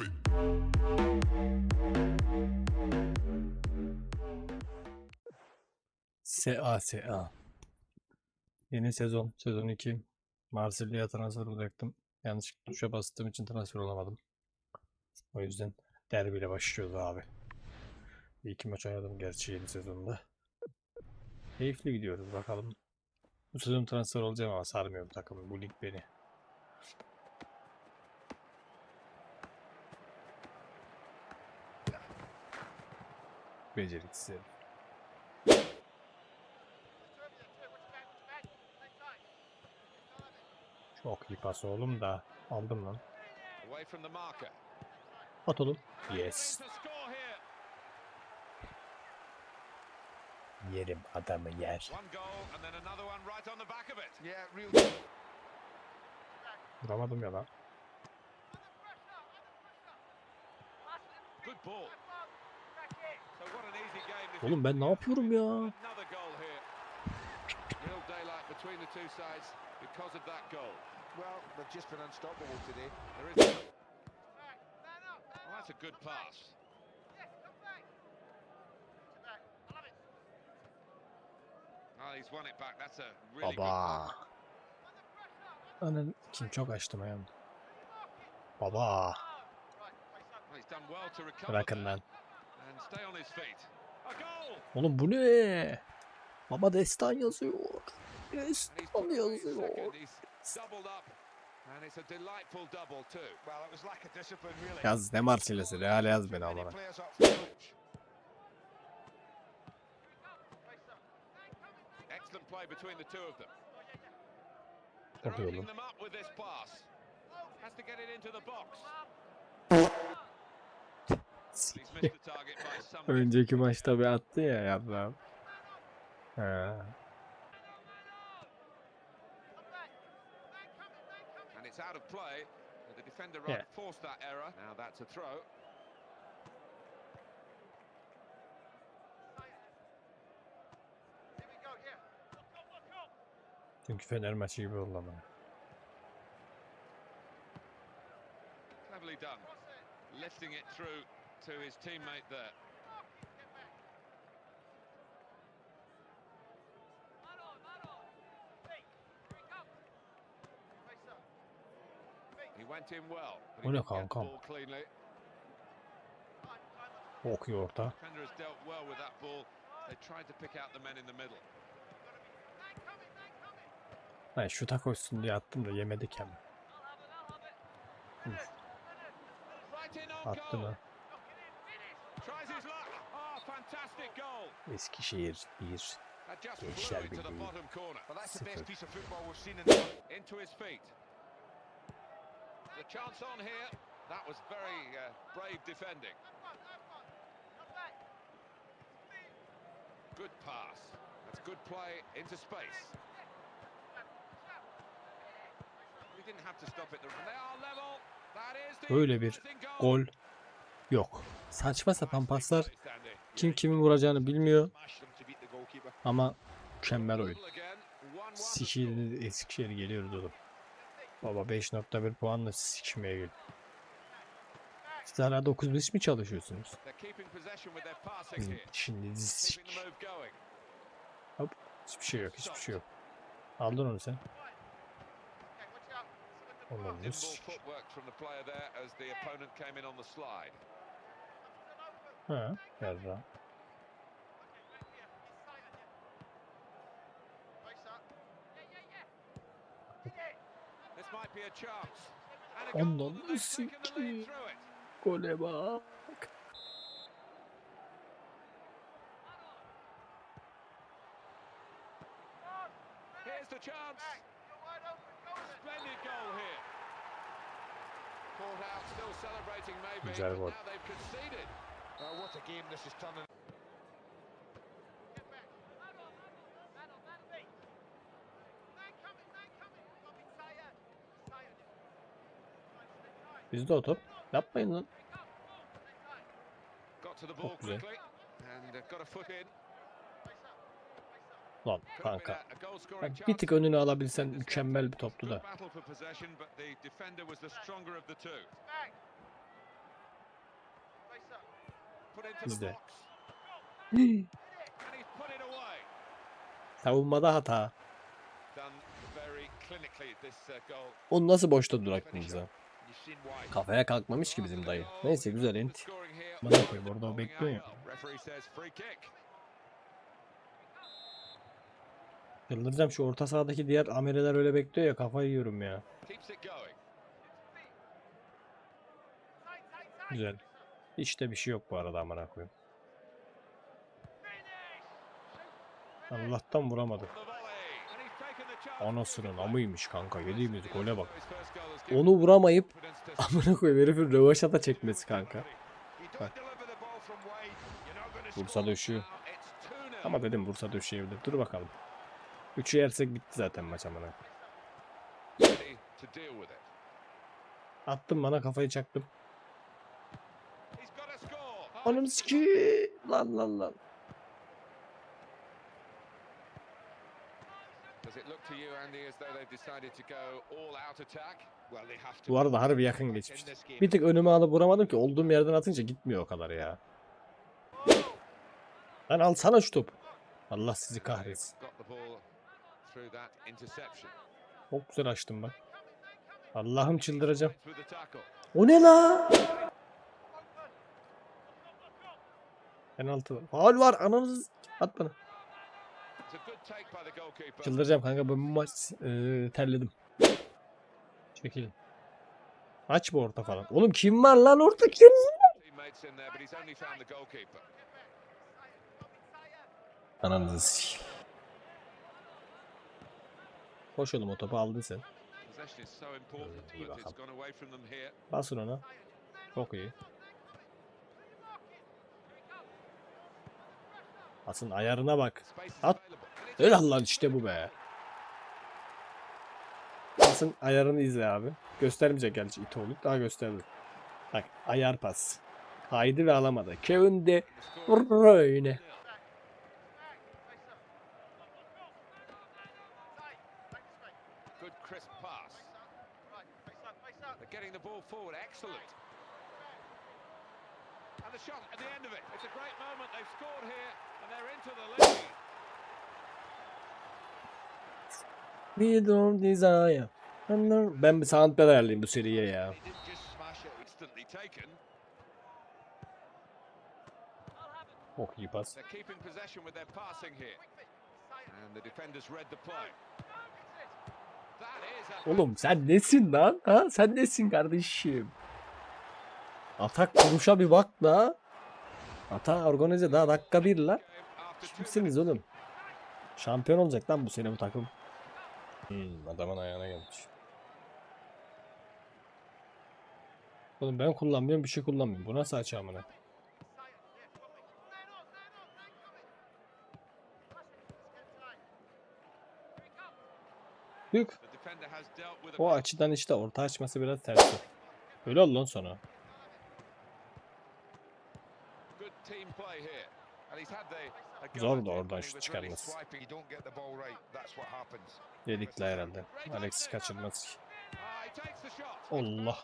it. SA. Yeni sezon, sezon 2. Marsilya'ya transfer olacaktım. Yanlışlıkla tuşa bastığım için transfer olamadım. O yüzden derbiyle başlıyoruz abi. Bir iki maç oynadım gerçi yeni sezonda. Keyifli gidiyoruz bakalım. Bu sezon transfer olacağım ama sarmıyor bu takım. Bu lig beni. Beceriksiz. herif. Çok iyi pas oğlum da. Aldım lan. At oğlum. Yes. Yerim adamı yer. Vuramadım ya lan. Good ball. So what an easy game this Oğlum ben ne yapıyorum ya? Another goal here. Real daylight between the two sides because of that goal. Well, they've just been unstoppable today. There is. Well, that's a good pass. Oh, he's won it back. That's a really Baba. Anan kim çok açtım ayağım. Baba. good. Well, he's done well to recover Bırakın lan. Oğlum bu ne? Baba destan yazıyor. Destan yazıyor. second. He's doubled up. And it's a delightful double too. Well, it was lack of discipline, really. Yaz ne Marsilya'sı? Real yaz beni amına. players Önceki maçta bir attı ya yardım. Ha. And it's out of play. The defender Yeah. right forced that error. Now that's a throw. Çünkü Fener maçı gibi oldu ama. Cleverly done. Lifting it through to his teammate there. He went in well, but he didn't get the kankam? ball cleanly. Okuyor orta. Defender has dealt well with that ball. They tried to pick out the men in the middle. Ben şuta koşsun diye attım da yemedik hem. Attı mı? İn the Into his feet. The chance on here. That was very uh, brave defending. Good pass. That's good play into space. We didn't have to stop it. They are level. That is the Böyle bir gol yok. Saçma sapan paslar. Kim kimin vuracağını bilmiyor ama mükemmel oyun. Dribble again. 1-1 the Sikişehir'de Eskişehir geliyoruz oğlum. Baba 5.1 puanla sikişmeye gel. Siz hala 9 mi çalışıyorsunuz? Şimdi sik. going. Hiçbir şey yok, hiçbir şey yok. Aldın onu sen. Onu Ha, yarra. This might be a chance. And a goal, Ondan it. Gole bak. Here's the chance. Splendid goal here. Caught out, still celebrating maybe, Güzel gol. Oh, what a game this is turning. Bizde o top. Yapmayın lan. Got to the ball Çok güzel. quickly and uh, got a foot in. Lan kanka. Bak, bir tık önünü alabilsen mükemmel bir toptu da. battle for possession, but the defender was the stronger of the two. put into the Bizde. Savunmada hata. This uh. Onu nasıl boşta why. Kafaya kalkmamış ki bizim dayı. Neyse güzel here. Bana koyayım orada o bekliyor ya. Çıldıracağım şu orta sahadaki diğer amereler öyle bekliyor ya kafayı yiyorum ya. Güzel. İşte bir şey yok bu arada amına koyayım. Allah'tan vuramadı. Anasının amıymış kanka yediğimiz gole bak. Onu vuramayıp amına koyayım herifin rövaşata çekmesi kanka. Bursa döşüyor. Now it's 2-0. Ama dedim Bursa döşeyebilir. Dur bakalım. Üçü yersek bitti zaten maç amına. Attım bana kafayı çaktım. Attack? Well, they have to. Bu arada harbi yakın geçmişti. Bir tık önüme alıp vuramadım ki olduğum yerden atınca gitmiyor o kadar ya. Lan alsana şu topu. Allah sizi kahretsin. Çok güzel açtım bak. Allah'ım çıldıracağım. O ne la? Penaltı var. Faul var. Ananız. At bana. Çıldıracağım kanka. Bu maç eee, terledim. Çekilin. Aç bu orta falan. Oğlum kim var lan orta kim? Ananızı sikeyim. Koş oğlum o topu aldın sen. İyi bakalım. Basın ona. Çok iyi. Basın ayarına bak. At. Öyle lan işte bu be. Basın ayarını izle abi. Göstermeyecek gerçi it olup daha gösterdi. Bak ayar pas. Haydi ve alamadı. Kevin de. Bruyne. Forward. Excellent. And the shot at the end of it. It's a great moment. They've scored here and they're into the lead. We don't desire. Ben bir soundpad ayarlayayım bu seriye ya. Çok iyi pas. Oğlum sen nesin lan? Ha? Sen nesin kardeşim? Atak kuruşa bir bak da. Ata organize daha dakika bir lan. Kimsiniz oğlum? Şampiyon olacak lan bu sene bu takım. Hmm, adamın ayağına gelmiş. Oğlum ben kullanmıyorum bir şey kullanmıyorum. Bu nasıl açı amına? Yük. The defender has dealt with a O açıdan işte orta açması biraz ters. Öyle oldu lan sonra. good team play here. And he's had the a go Zor da oradan şut çıkarması. Dedikle herhalde. Alex kaçırmaz ki. Ah. It's Allah.